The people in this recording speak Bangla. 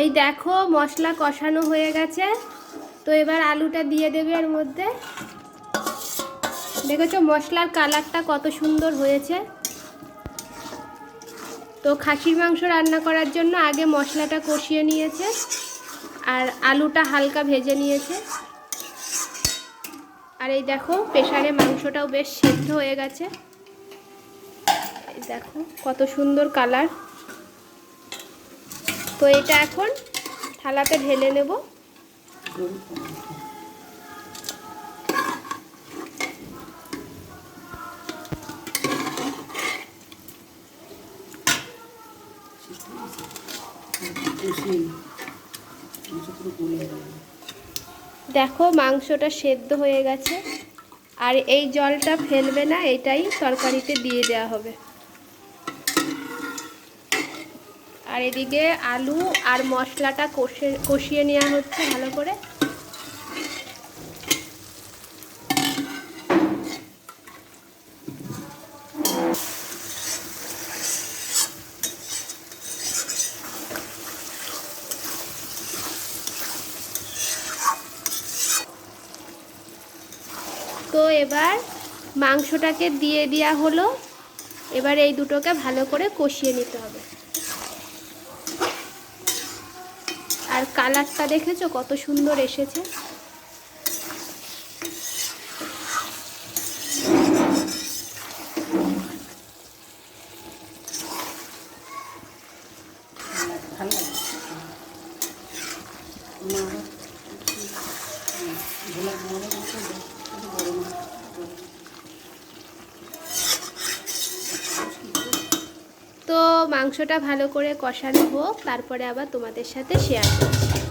এই দেখো মশলা কষানো হয়ে গেছে। তো এবার আলুটা দিয়ে দেবে এর মধ্যে। দেখেছ মশলার কালারটা কত সুন্দর হয়েছে। তো খাসির মাংস রান্না করার জন্য আগে মশলাটা কষিয়ে নিয়েছে আর আলুটা হালকা ভেজে নিয়েছে। আর এই দেখো প্রেশারে মাংসটাও বেশ সেদ্ধ হয়ে গেছে। এই দেখো কত সুন্দর কালার। তো এটা এখন থালাতে ঢেলে নেব। দেখো মাংসটা সেদ্ধ হয়ে গেছে। আর এই জলটা ফেলবে না, এটাই তরকারিতে দিয়ে দেওয়া হবে। আর এদিকে আলু আর মশলাটা কষে, কষিয়ে নেওয়া হচ্ছে ভালো করে। তো এবার মাংসটাকে দিয়ে দেওয়া হলো। এবার এই দুটোকে ভালো করে কষিয়ে নিতে হবে। আর কালারটা দেখেছ? কত সুন্দর এসেছে। মাংসটা ভালো করে কষানো হোক তারপরে আবার তোমাদের সাথে শেয়ার করছি।